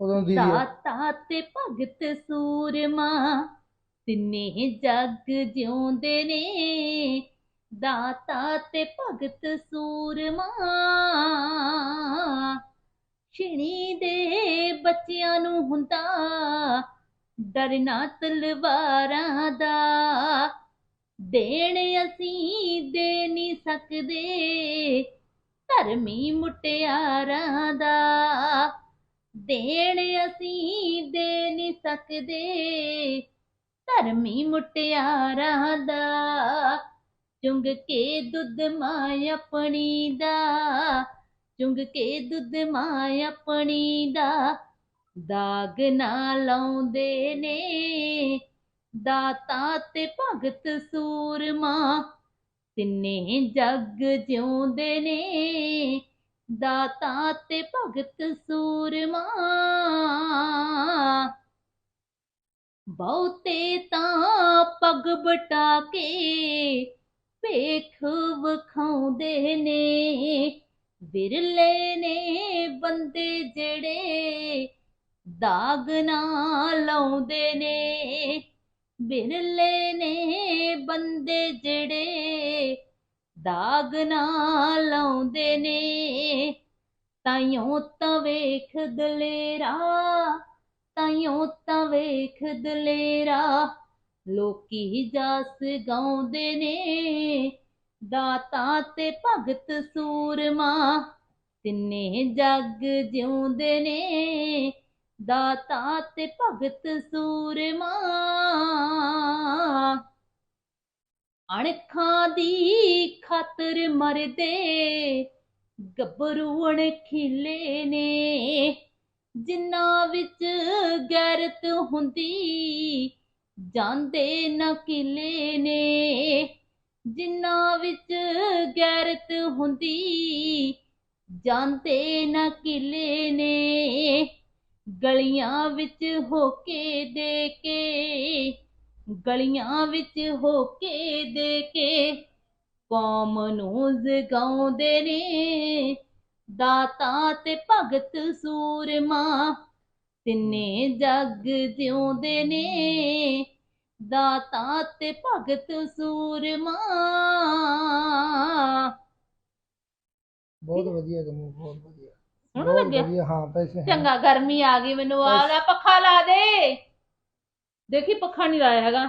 ਉਦੋਂ ਦੀ ਦਾਤਾ ਤੇ ਭਗਤ ਸੂਰਮਾ, ਤਿੰਨੇ ਜੱਗ ਜਿਉਂਦੇ ਨੇ। ਦਾਤਾ ਤੇ ਭਗਤ ਸੂਰਮਾ, ਛਿਣੀ ਦੇ ਬੱਚਿਆਂ ਨੂੰ ਹੁੰਦਾ ਡਰਨਾ ਤਲਵਾਰਾਂ ਦਾ। ਦੇਣ ਅਸੀਂ ਦੇ ਨਹੀਂ ਸਕਦੇ ਧਰਮੀ ਮੁਟਿਆਰਾਂ ਦਾ। ਦੇਣ ਅਸੀਂ ਦੇ ਨਹੀਂ ਸਕਦੇ। ਧਰਮੀ ਮੁਟਿਆਰਾਂ ਦਾ, ਚੁੰਗ ਕੇ ਦੁੱਧ ਮਾਂ ਆਪਣੀ ਦਾ, ਚੁੰਗ ਕੇ ਦੁੱਧ ਮਾਂ ਆਪਣੀ ਦਾ। ਦਾਗ ਨਾ ਲਾਉਂਦੇ ਨੇ, ਦਾਤਾ ਤੇ ਭਗਤ ਸੂਰਮਾ, ਤਿੰਨੇ ਜੱਗ ਜਿਉਂਦੇ ਨੇ। ਦਾਤਾ ਤੇ ਭਗਤ ਸੂਰਮਾ। ਬਹੁਤੇ ਤਾਂ ਪੱਗ ਬਟਾ ਕੇ ਭੇਖ ਵਿਖਾਉਂਦੇ ਨੇ। ਵਿਰਲੇ ਨੇ ਬੰਦੇ ਜਿਹੜੇ ਦਾਗ ਨਾ ਲਾਉਂਦੇ ਨੇ। ਵਿਰਲੇ ਨੇ ਬੰਦੇ ਜਿਹੜੇ ਦਾਗ ਨਾ ਲਾਉਂਦੇ ਨੇ। ਤਾਈਓ ਤਾਂ ਵੇਖ ਦਲੇਰਾ, ਤਾਈਓ ਤਾਂ ਵੇਖ ਦਲੇਰਾ। ਲੋਕੀ ਜਸ ਗਾਉਂਦੇ ਨੇ, ਦਾਤਾ ਤੇ ਭਗਤ ਸੂਰਮਾ। ਤਿੰਨੇ ਜੱਗ ਜਿਉਂਦੇ ਨੇ, ਦਾਤਾ ਤੇ ਭਗਤ ਸੂਰਮਾ। ਅਣਖਾਂ ਦੀ ਖਾਤਰ ਮਰਦੇ ਗੱਭਰੂ ਅਣਖੀਲੇ ਨੇ, ਜਿਨ੍ਹਾਂ ਵਿੱਚ ਗੈਰਤ ਹੁੰਦੀ ਜਾਂਦੇ ਨਾ ਕਿਲੇ ਨੇ, ਜਿਨ੍ਹਾਂ ਵਿੱਚ ਗੈਰਤ ਹੁੰਦੀ ਜਾਂਦੇ ਨਾ ਕਿਲੇ ਨੇ, ਗਲੀਆਂ ਵਿੱਚ ਹੋ ਕੇ ਦੇ ਕੇ ਗਲੀਆਂ ਵਿੱਚ ਹੋ ਕੇ ਦੇ ਕੇ ਕੌਮ ਨੂੰ ਜਗਾਉਂਦੇ ਨੇ। ਦਾਤਾ ਤੇ ਭਗਤ ਸੂਰਮਾ ਤਿੰਨੇ ਜੱਗ ਜਿਉਂਦੇ ਨੇ। ਦਾਤਾ ਤੇ ਭਗਤ ਸੂਰਮਾ। ਬਹੁਤ ਵਧੀਆ ਕੰਮ ਬਹੁਤ ਵਧੀਆ। ਸੋਹਣਾ ਬਹੁਤ ਲੱਗਿਆ। ਵਧੀਆ ਹਾਂ ਪੈਸੇ ਹਾਂ। ਚੰਗਾ ਗਰਮੀ ਆ ਗਈ ਮੈਨੂੰ ਆ ਲੈ ਪੱਖਾ ਲਾ ਦੇ। ਦੇਖੀ ਪੱਖਾ ਨਹੀਂ ਲਾਇਆ ਹੈਗਾ।